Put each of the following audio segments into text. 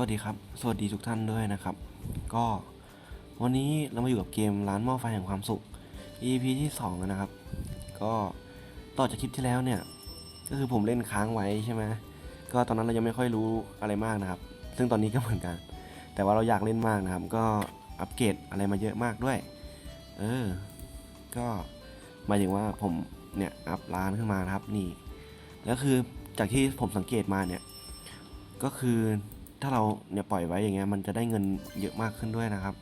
วัสดีครับ สวัสดีทุกท่านด้วยนะครับ ก็วันนี้เรามาอยู่กับเกมร้านหม้อไฟแห่งความสุข EP ที่2แล้วนะครับ ก็ต่อจากคลิปที่แล้วเนี่ย ก็คือผมเล่นค้างไว้ใช่ไหมก็ตอนนั้นเรายังไม่ค่อยรู้อะไรมากนะครับ ซึ่งตอนนี้ก็เหมือนกัน แต่ว่าเราอยากเล่นมากนะครับ ก็อัปเกรดอะไรมาเยอะมากด้วย เออ ก็หมายถึงว่าผมเนี่ยอัพร้านขึ้นมานะครับนี่ แล้วคือจากที่ผมสังเกตมาเนี่ย ก็คือ ถ้าเราเนี่ยปล่อยไว้อย่างเงี้ยมันจะได้เงินเยอะมากขึ้นด้วยนะครับ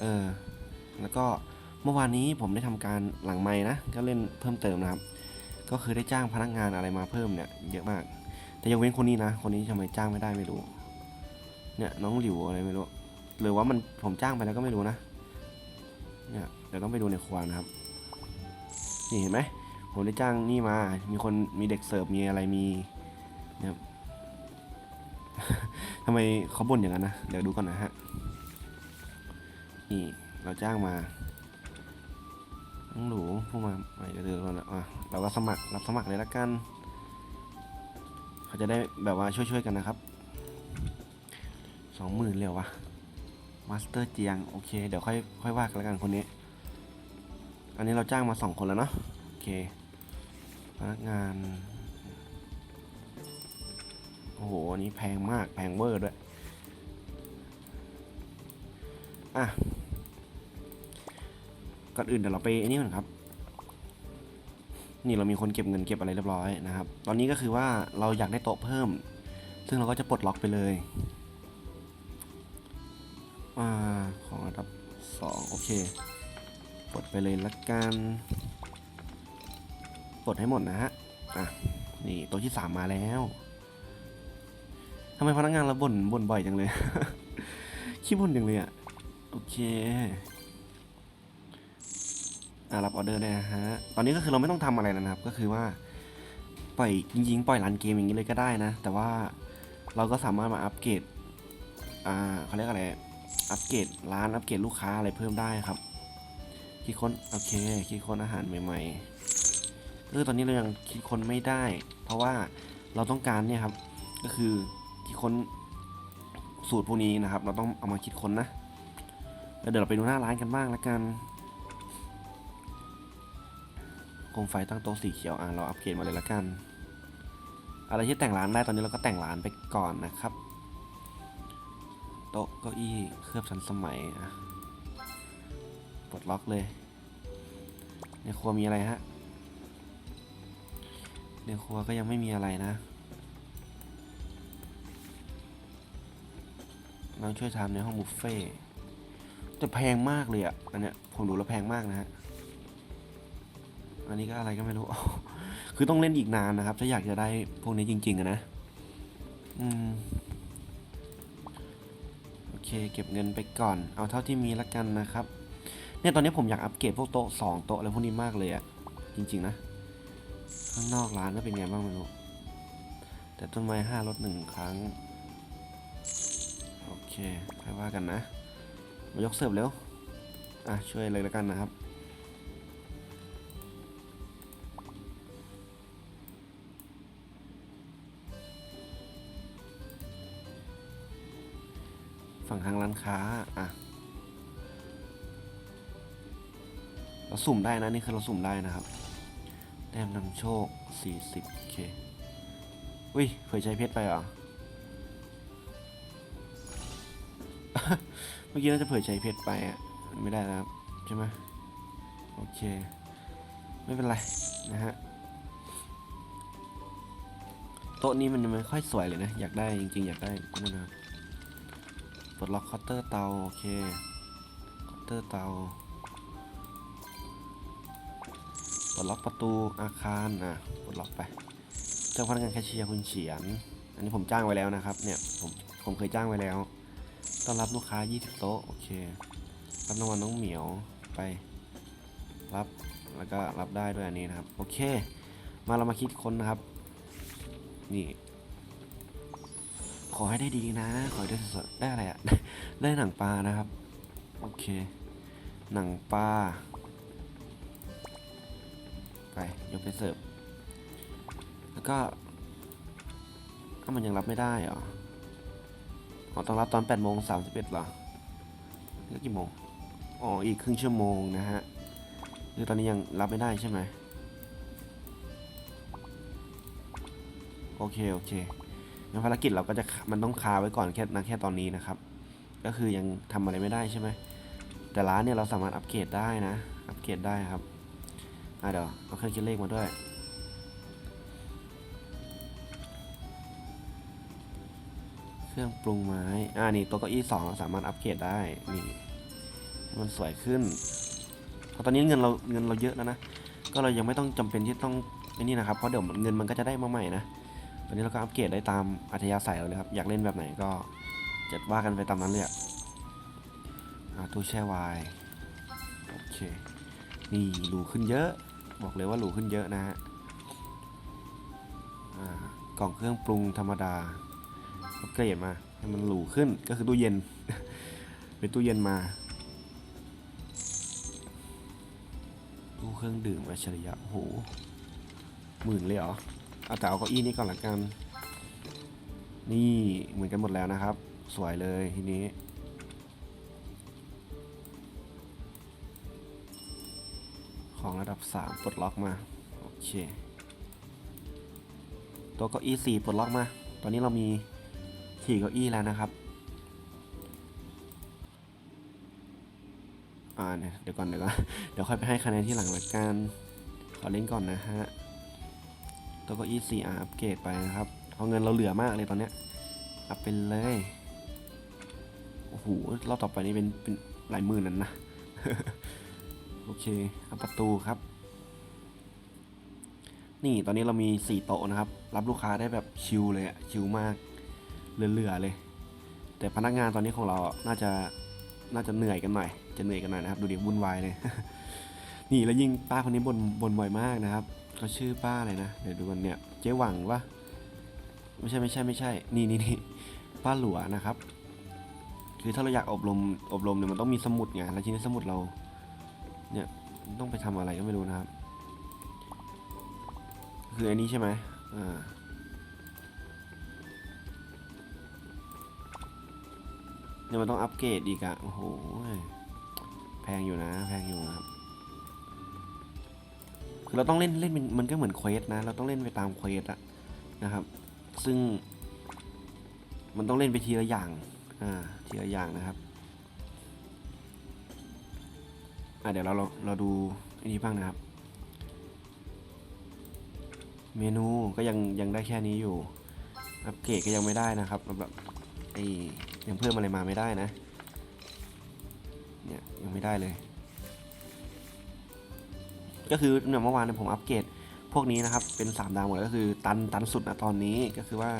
เออ แล้วก็เมื่อวานนี้ผมได้ทำการหลังไม้นะ ก็เล่นเพิ่มเติมนะครับ ก็คือได้จ้างพนักงานอะไรมาเพิ่มเนี่ยเยอะมาก แต่ยังเว้นคนนี้นะ คนนี้ทำไมจ้างไม่ได้ไม่รู้ เนี่ยน้องหลิวอะไรไม่รู้ หรือว่ามันผมจ้างไปแล้วก็ไม่รู้นะ เนี่ยเดี๋ยวต้องไปดูในครัวนะครับ นี่เห็นไหมผมได้จ้างนี่มา มีคนมีเด็กเสิร์ฟมีอะไรมีเนี่ย ทำไมเขาบ่นอย่างนั้นนะ เดี๋ยวดูก่อนนะฮะ นี่เราจ้างมาน้องหนูพวกมาไม่เดี๋ยวเดี๋ยวก่อนนะอะเราก็สมัครรับสมัครเลยละกัน เขาจะได้แบบว่าช่วยๆกันนะครับสองหมื่นเรอววะมาสเตอร์เจียงโอเคเดี๋ยวค่อยค่อยว่ากันล้วกันคนนี้ อันนี้เราจ้างมาสองคนแล้วเนาะโอเคพนักงาน นี้แพงมากแพงเวอร์ด้วย อะ ก่อนอื่นเดี๋ยวเราไปอันนี้ก่อนครับ นี่เรามีคนเก็บเงินเก็บอะไรเรียบร้อยนะครับ ตอนนี้ก็คือว่าเราอยากได้โต๊ะเพิ่ม ซึ่งเราก็จะปลดล็อกไปเลยอ่าของระดับสองโอเคปลดไปเลยละกันปลดให้หมดนะฮะ อะ นี่โต๊ะที่สามมาแล้วำไมพนักงานเราบ่นบ่นบ่อยจังเลย ขี้บ่นจังเลยอะ โอเคอะรับออเดอร์ได้นะฮะ ตอนนี้ก็คือเราไม่ต้องทำอะไรนะครับ ก็คือว่าปล่อยจริงๆ ปล่อยรันเกมอย่างนี้เลยก็ได้นะ แต่ว่าเราก็สามารถมาอัปเกรด อ่าเขาเรียกอะไร อัปเกรดร้าน อัปเกรดลูกค้าอะไรเพิ่มได้ครับ คิดค้น โอเค คิดค้นอาหารใหม่ๆเออตอนนี้เรายังคิดค้นไม่ได้ เพราะว่าเราต้องการเนี่ยครับ ก็คือ คิดค้นสูตรพวกนี้นะครับ เราต้องเอามาคิดค้นนะแล้วเดี๋ยวเราไปดูหน้าร้านกันบ้างละกันโคมไฟตั้งโต๊ะสีเขียวอะเราอัปเกรดมาเลยละกัน อะไรที่แต่งร้านได้ตอนนี้เราก็แต่งร้านไปก่อนนะครับ โต๊ะเก้าอี้เคลือบทันสมัยอะปลดล็อกเลยในครัวมีอะไรฮะในครัวก็ยังไม่มีอะไรนะ น้องช่วยทำในห้องบุฟเฟ่แต่แพงมากเลยอะอันเนี้ยผมดูแล้วแพงมากนะฮะอันนี้ก็อะไรก็ไม่รู้ คือต้องเล่นอีกนานนะครับ ถ้าอยากจะได้พวกนี้จริงๆนะอืมโอเค เก็บเงินไปก่อน เอาเท่าที่มีละกันนะครับ เนี่ยตอนนี้ผมอยากอัปเกรดพวกโต๊ะสองโต๊ะอะไรพวกนี้มากเลยอะจริงๆนะ ข้างนอกร้านก็เป็นไงบ้างไม่รู้แต่ต้นไม้ห้าลดหนึ่งครั้ง เคค่อยว่ากันนะ มายกเสิร์ฟเร็วอะ ช่วยเลยแล้วกันนะครับ ฝั่งทางร้านค้า อะ เราสุ่มได้นะ นี่คือเราสุ่มได้นะครับ แต้มนำโชค 40โอเคอุ้ยเผยใช้เพชรไปเหรอ เมื่อกี้น่าจะเผยใช้เพชรไปอะไม่ได้แล้วครับใช่ไหมโอเค ไม่เป็นไรนะฮะโต๊ะนี้มันไม่ค่อยสวยเลยนะ อยากได้จริงๆ อยากได้นั่นนะปลดล็อกคาน์เตอร์เตาโอเคคาน์เตอร์เตาปลดล็อกประตูอาคารอะปลดล็อกไป เจ้าพนักงานแคชเชียร์คุณเฉียน อันนี้ผมจ้างไว้แล้วนะครับ เนี่ยผมผมเคยจ้างไว้แล้ว ต้อนรับลูกค้า 20 โต๊ะ โอเครับรางวัลน้องเหมียวไป รับแล้วก็รับได้ด้วยอันนี้นะครับ โอเค มาเรามาคิดค้นนะครับ นี่ ขอให้ได้ดีนะ ขอให้ได้สดได้อะไรอะได้หนังปลานะครับ โอเค หนังปลาไปยกไปเสิร์ฟแล้วก็ถ้ามันยังรับไม่ได้เหรอ อ๋อต้องรับตอน8โมง31เหรอนี่กี่โมง อ๋อ อีกครึ่งชั่วโมงนะฮะคือตอนนี้ยังรับไม่ได้ใช่ไหม โอเค โอเคงั้นภารกิจเราก็จะมันต้องคาไว้ก่อนแค่นะแค่ตอนนี้นะครับ ก็คือยังทำอะไรไม่ได้ใช่ไหม แต่ร้านเนี่ยเราสามารถอัปเกรดได้นะ อัปเกรดได้ครับ อะเดี๋ยวเอาเครื่องคิดเลขมาด้วย เครื่องปรุงไม้ อ่านี่ตัวเก้าอี้สองเราสามารถอัปเกรดได้ นี่ มันสวยขึ้นเพราะตอนนี้เงินเราเงินเราเยอะแล้วนะ ก็เรายังไม่ต้องจำเป็นที่ต้องไอ้นี่นะครับ เพราะเดี๋ยวเงินมันก็จะได้มาใหม่นะ ตอนนี้เราก็อัปเกรดได้ตามอัธยาศัยเราเลยครับ อยากเล่นแบบไหนก็จะว่ากันไปตามนั้นเลยอะอ่าตู้แช่วน์โอเค นี่หรูขึ้นเยอะ บอกเลยว่าหรูขึ้นเยอะนะฮะกล่องเครื่องปรุงธรรมดา อัปเกรดมาให้มันหรูขึ้นก็คือตู้เย็น เป็นตู้เย็นมาตู้เครื่องดื่มอัจฉริยะโอ้โหหมื่นเลยเหรอเอาแต่เอาเก้าอี้นี้ก่อนละกัน นี่เหมือนกันหมดแล้วนะครับ สวยเลยทีนี้ของระดับ 3 ปลดล็อกมา โอเค ตัวเก้าอี้4ปลดล็อกมา ตอนนี้เรามี 4เก้าอี้แล้วนะครับอ่าเนี่ยเดี๋ยวก่อนเดี๋ยวก่อนเดี๋ยวค่อยไปให้คะแนนที่หลังละกันขอเล่นก่อนนะฮะตัวเก้าอี้4อะอัปเกรดไปนะครับเพราะเงินเราเหลือมากเลยตอนเนี้ยอัพไปเลยโอ้โหรอบต่อไปนี่เป็นเป็นหลายหมื่นนั่นนะโอเคเอาประตูครับ นี่ตอนนี้เรามี 4 โต๊ะนะครับ รับลูกค้าได้แบบชิลเลยอะชิลมาก เหลือๆเลย แต่พนักงานตอนนี้ของเราน่าจะน่าจะเหนื่อยกันหน่อย จะเหนื่อยกันหน่อยนะครับ ดูดิวุ่นวายเลยนี่แล้วยิ่งป้าคนนี้บนบนบ่อยมากนะครับเขาชื่อป้าอะไรนะเดี๋ยวดูกันเนี่ยเจ๊หวังปะไม่ใช่ไม่ใช่ไม่ใช่ นี่นี่นี่ป้าหลัวนะครับ คือถ้าเราอยากอบรมอบรมเนี่ยมันต้องมีสมุดไงแล้วทีนี้สมุดเรา เนี่ยต้องไปทำอะไรก็ไม่รู้นะครับ คืออันนี้ใช่ไหมอ่า เนี่ยมันต้องอัปเกรดอีกอะโอ้โหแพงอยู่นะ แพงอยู่นะครับคือเราต้องเล่นเล่นมันก็เหมือนเควสนะ เราต้องเล่นไปตามเควสอะนะครับ ซึ่ง มันต้องเล่นไปทีละอย่างอ่าทีละอย่างนะครับอะเดี๋ยวเราเราเราดูอันนี้บ้างนะครับ เมนูก็ยังยังได้แค่นี้อยู่ อัปเกรดก็ยังไม่ได้นะครับแบบไอ ยังเพิ่มอะไรมาไม่ได้นะ เนี่ยยังไม่ได้เลย ก็คือเนี่ยเมื่อวานผมอัปเกรดพวกนี้นะครับเป็น 3 ดาวหมดแล้วก็คือตันตันสุดนะตอนนี้ก็คือว่า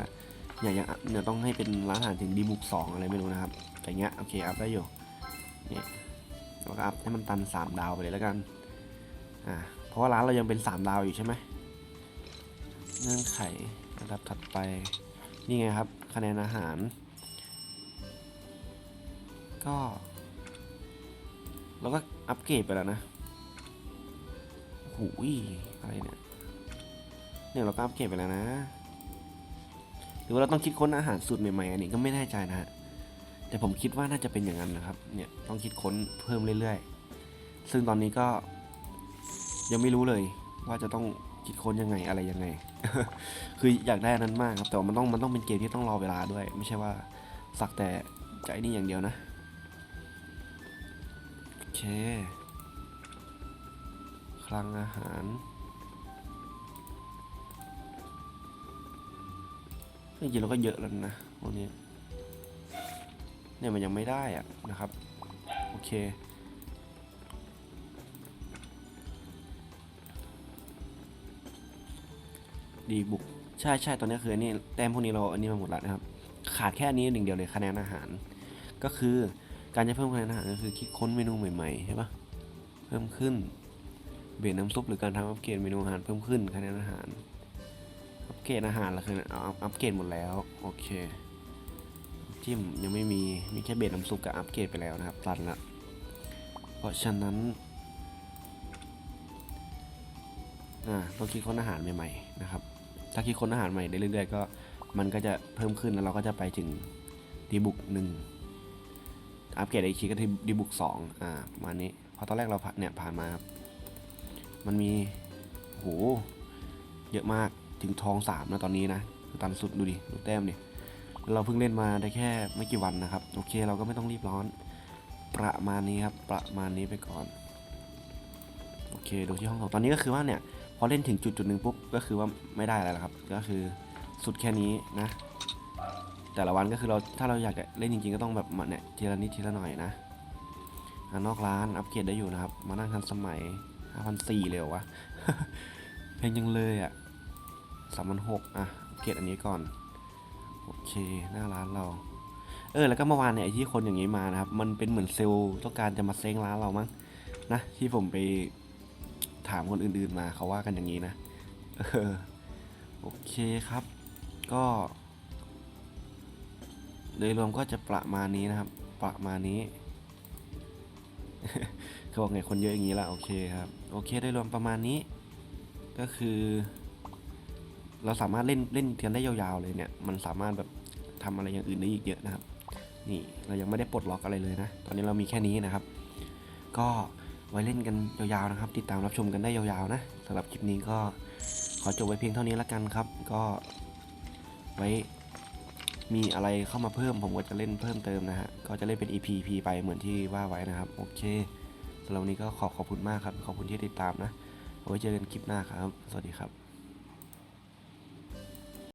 เนี่ยยังเนี่ยต้องให้เป็นร้านอาหารถึงดีบุกสองอะไรไม่รู้นะครับแต่เงี้ยโอเคอัพได้อยู่เนี่ยแล้วก็อัพให้มันตัน 3 ดาวไปเลยแล้วกันอ่าเพราะว่าร้านเรายังเป็น 3 ดาวอยู่ใช่ไหมเงื่อนไขระดับถัดไปนี่ไงครับคะแนนอาหาร ก็เราก็อัปเกรดไปแล้วนะหูยอะไรเนี่ยเนี่ยเราก็อัปเกรดไปแล้วนะ หรือว่าเราต้องคิดค้นอาหารสูตรใหม่ๆอันนี้ก็ไม่แน่ใจนะฮะแต่ผมคิดว่าน่าจะเป็นอย่างนั้นนะครับ เนี่ยต้องคิดค้นเพิ่มเรื่อยๆ ซึ่งตอนนี้ก็ยังไม่รู้เลยว่าจะต้องคิดค้นยังไงอะไรยังไง คืออยากได้อันนั้นมากครับ แต่ว่ามันต้องมันต้องเป็นเกมที่ต้องรอเวลาด้วย ไม่ใช่ว่าสักแต่ใจนี่อย่างเดียวนะ คคลังอาหารจริงๆเราก็เยอะแล้วนะพวกนี้เนี่ยมันยังไม่ได้อะนะครับ โอเคดีบุกใช่ใช่ตอนนี้คืออันนี้แต้มพวกนี้เราอันนี้มาหมดแล้วนะครับ ขาดแค่อันนี้หนึ่งเดียวเลยคะแนนอาหาร ก็คือ การจะเพิ่มคะแนนอาหารก็คือคิดค้นเมนูใหม่ๆใช่ปะเพิ่มขึ้น เบนน้ำซุปหรือการทำอัปเกรดเมนูอาหารเพิ่มขึ้นคะแนนอาหาร อัปเกรดอาหารละคือเอาอัปเกรดหมดแล้วโอเค จิ้มยังไม่มีมีแค่เบสน้ำซุปกับอัปเกรดไปแล้วนะครับตัดละเพราะฉะนั้นอ่าต้องคิดค้นอาหารใหม่ๆนะครับ ถ้าคิดค้นอาหารใหม่ได้เรื่อยๆก็มันก็จะเพิ่มขึ้นแล้วเราก็จะไปถึงดีบุกหนึ่ง อัปเกรดอีกทีก็ดีบุกสองอ่าประมาณนี้พอตอนแรกเราผ่านเนี่ยผ่านมาครับมันมีโหเยอะมากถึงทองสามนะตอนนี้นะตันสุดดูดิดูแต้มดิเราเพิ่งเล่นมาได้แค่ไม่กี่วันนะครับ โอเคเราก็ไม่ต้องรีบร้อน ประมาณนี้ครับ ประมาณนี้ไปก่อน โอเคดูที่ห้องสองตอนนี้ก็คือว่าเนี่ย พอเล่นถึงจุดจุดหนึ่งปุ๊บ ก็คือว่าไม่ได้อะไรแล้วครับ ก็คือสุดแค่นี้นะ แต่ละวันก็คือเราถ้าเราอยากเล่นจริงๆก็ต้องแบบมาเนี่ยทีละนิดทีละหน่อยนะนอกร้านอัปเกรดได้อยู่นะครับ มานั่งทันสมัย5,400เลยวะเพลงยังเลยอะ3,600อะอัปเกรดอันนี้ก่อน โอเคหน้าร้านเราเออแล้วก็เมื่อวานเนี่ยที่คนอย่างนี้มานะครับ มันเป็นเหมือนเซลล์ต้องการจะมาเซ้งร้านเรามั้งนะที่ผมไปถามคนอื่นๆมาเขาว่ากันอย่างนี้นะ เออ โอเคครับ ก็ โดยรวมก็จะประมาณนี้นะครับ ประมาณนี้เขาบอกไงคนเยอะอย่างนี้ละโอเคครับโอเคโดยรวมประมาณนี้ ก็คือ เราสามารถเล่นเล่นกันได้ยาวๆเลยเนี่ย มันสามารถแบบทำอะไรอย่างอื่นได้อีกเยอะนะครับ นี่เรายังไม่ได้ปลดล็อกอะไรเลยนะ ตอนนี้เรามีแค่นี้นะครับ ก็ไว้เล่นกันยาวๆนะครับ ติดตามรับชมกันได้ยาวๆนะสำหรับคลิปนี้ก็ขอจบไว้เพียงเท่านี้ละกันครับ ก็ไว้ มีอะไรเข้ามาเพิ่มผมก็จะเล่นเพิ่มเติมนะฮะก็จะเล่นเป็น EP EP ไปเหมือนที่ว่าไว้นะครับ โอเคสำหรับวันนี้ก็ขอขอบคุณมากครับ ขอบคุณที่ติดตามนะเอาไว้เจอกันคลิปหน้าครับ สวัสดีครับ